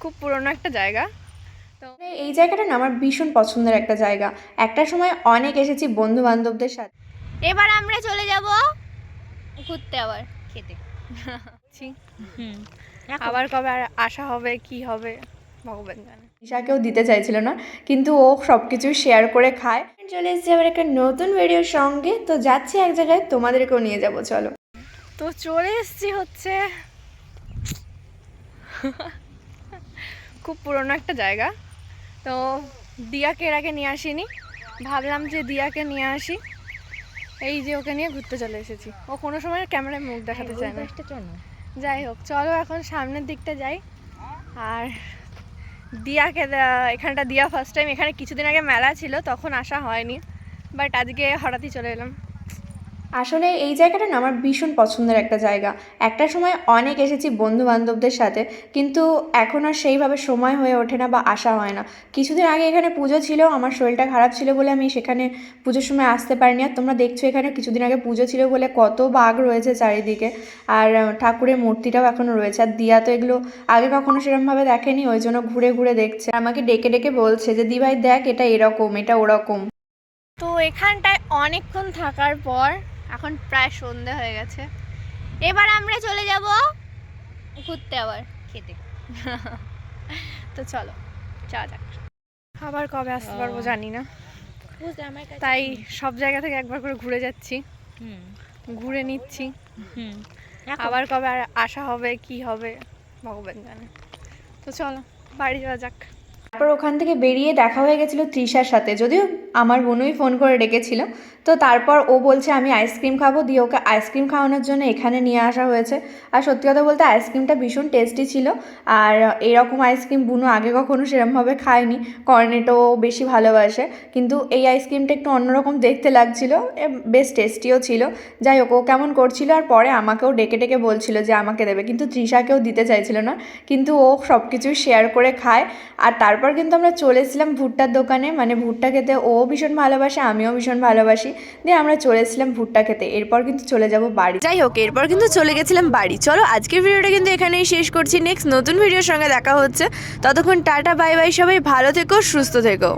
খুব পুরনো একটা জায়গা। তো এই জায়গাটা না আমার ভীষণ পছন্দের একটা জায়গা। একটা সময় অনেক এসেছি বন্ধু বান্ধবদের সাথে। এবার আমরা চলে যাব ঘুরতে আবার খেতে। হুম আবার কবে আর আসা হবে কি হবে ভগবান জানে। ঈশাকেও দিতে চাইছিল না কিন্তু ও সব কিছু শেয়ার করে খায়। চলে এসেছি আবার একটা নতুন ভিডিওর সঙ্গে। তো যাচ্ছি এক জায়গায় তোমাদেরকেও নিয়ে যাব চলো। তো চলে এসছি হচ্ছে খুব পুরনো একটা জায়গা। তো দিয়াকে এর আগে নিয়ে আসিনি। ভাবলাম যে দিয়াকে নিয়ে আসি। এই যে ওকে নিয়ে ঘুরতে চলে এসেছি। ও কোনো সময় ক্যামেরায় মুখ দেখাতে চায় না। যাই হোক, চলো এখন সামনের দিকটা যাই। আর দিয়াকে এখানটা দিয়া ফার্স্ট টাইম এখানে কিছুদিন আগে মেলা ছিল, তখন আসা হয়নি। বাট আজকে হঠাৎই চলে এলাম। আসলে এই জায়গাটা না আমার ভীষণ পছন্দের একটা জায়গা। একটা সময় অনেক এসেছি বন্ধু বান্ধবদের সাথে, কিন্তু এখন আর সেইভাবে সময় হয়ে ওঠে না বা আসা হয় না। কিছুদিন আগে এখানে পুজো ছিল, আমার শরীরটা খারাপ ছিল বলে আমি সেখানে পুজোর সময় আসতে পারিনি। আর তোমরা দেখছ এখানে কিছুদিন আগে পুজো ছিল বলে কত বাঘ রয়েছে চারিদিকে, আর ঠাকুরের মূর্তিটাও এখনও রয়েছে। আর দিয়া তো এগুলো আগে কখনো সেরকমভাবে দেখেনি, ওই জন্য ঘুরে ঘুরে দেখছে। আমাকে ডেকে ডেকে বলছে যে দি ভাই দেখ এটা এরকম, এটা ওরকম। তো এখানটায় অনেকক্ষণ থাকার পর এখন প্রায় সন্ধে হয়ে গেছে। এবার আমরা চলে যাব ঘুরতে আবার খেতে। তো চলো চা যাক। আবার কবে আসতে পারব জানি না। তাই সব জায়গা থেকে একবার করে ঘুরে যাচ্ছি। হুম। ঘুরে নিচ্ছি। হুম। আবার কবে আর আসা হবে কি হবে ভগবান জানে। তো চলো বাড়ি যাওয়া যাক। তারপর ওখান থেকে বেরিয়ে দেখা হয়ে গেছিল তৃষার সাথে যদিও আমার বোনই ফোন করে ডেকেছিল। তো তারপর ও বলছে, আমি আইসক্রিম খাব। দিয়ে ওকে আইসক্রিম খাওয়ানোর জন্য এখানে নিয়ে আসা হয়েছে। আর সত্যি কথা বলতে আইসক্রিমটা ভীষণ টেস্টি ছিল। আর এরকম আইসক্রিম বুনো আগে কখনো সেরমভাবে খায়নি কর্নেটো বেশি ভালোবাসে। কিন্তু এই আইসক্রিমটা একটু অন্যরকম দেখতে লাগছিল। বেশ টেস্টিও ছিল। যাই হোক, ও কেমন করছিল আর পরে আমাকেও ডেকে ডেকে বলছিল যে আমাকে দেবে। কিন্তু তৃষাকেও দিতে চাইছিল না। কিন্তু ও সব কিছুই শেয়ার করে খায়। আর তারপর কিন্তু আমরা চলে এসেছিলাম ভুট্টার দোকানে। মানে ভুট্টা খেতে ও ভীষণ ভালোবাসে, আমিও ভীষণ ভালোবাসি। দিয়ে আমরা চলে এসেছিলাম ভুট্টা খেতে। এরপর কিন্তু চলে যাব বাড়ি। যাই হোক, এরপর কিন্তু চলে গেছিলাম বাড়ি। চলো, আজকের ভিডিওটা কিন্তু এখানেই শেষ করছি। নেক্সট নতুন ভিডিওর সঙ্গে দেখা হচ্ছে। ততক্ষণ টাটা বাই বাই সবাই। ভালো থেকো, সুস্থ থেকো।